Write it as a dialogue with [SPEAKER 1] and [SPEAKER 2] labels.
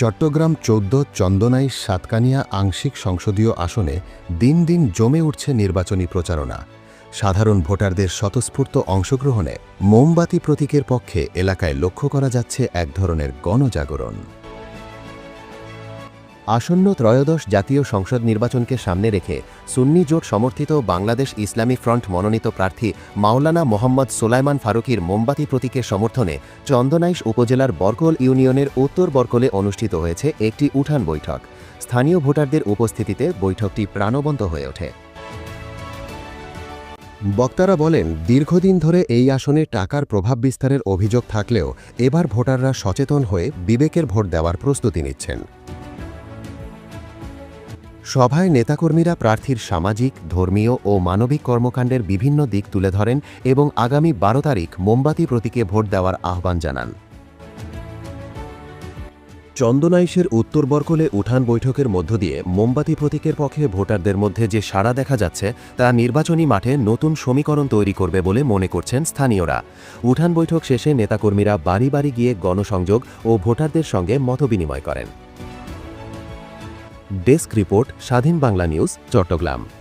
[SPEAKER 1] চট্টগ্রাম চৌদ্দ, চন্দনাই, সাতকানিয়া আংশিক সংসদীয় আসনে দিন দিন জমে উঠছে নির্বাচনী প্রচারণা। সাধারণ ভোটারদের স্বতঃস্ফূর্ত অংশগ্রহণে মোমবাতি প্রতীকের পক্ষে এলাকায় লক্ষ্য করা যাচ্ছে এক ধরনের গণজাগরণ। আসন্ন ত্রয়োদশ জাতীয় সংসদ নির্বাচনকে সামনে রেখে সুন্নি জোট সমর্থিত বাংলাদেশ ইসলামী ফ্রন্ট মনোনীত প্রার্থী মাওলানা মোহাম্মদ সোলাইমান ফারুকির মোমবাতি প্রতীকের সমর্থনে চন্দনাইশ উপজেলার বরকল ইউনিয়নের উত্তর বরকলে অনুষ্ঠিত হয়েছে একটি উঠান বৈঠক। স্থানীয় ভোটারদের উপস্থিতিতে বৈঠকটি প্রাণবন্ত হয়ে ওঠে। বক্তারা বলেন, দীর্ঘদিন ধরে এই আসনে টাকার প্রভাব বিস্তারের অভিযোগ থাকলেও এবার ভোটাররা সচেতন হয়ে বিবেকের ভোট দেওয়ার প্রস্তুতি নিচ্ছেন। সভায় নেতাকর্মীরা প্রার্থীর সামাজিক, ধর্মীয় ও মানবিক কর্মকাণ্ডের বিভিন্ন দিক তুলে ধরেন এবং আগামী বারো তারিখ মোমবাতি প্রতীকে ভোট দেওয়ার আহ্বান জানান। চন্দনাইশের উত্তর বরকলে উঠান বৈঠকের মধ্য দিয়ে মোমবাতি প্রতীকের পক্ষে ভোটারদের মধ্যে যে সাড়া দেখা যাচ্ছে, তা নির্বাচনী মাঠে নতুন সমীকরণ তৈরি করবে বলে মনে করছেন স্থানীয়রা। উঠান বৈঠক শেষে নেতাকর্মীরা বাড়ি বাড়ি গিয়ে গণসংযোগ ও ভোটারদের সঙ্গে মতবিনিময় করেন। ডেস্ক রিপোর্ট স্বাধীন বাংলা নিউজ চট্টগ্রাম।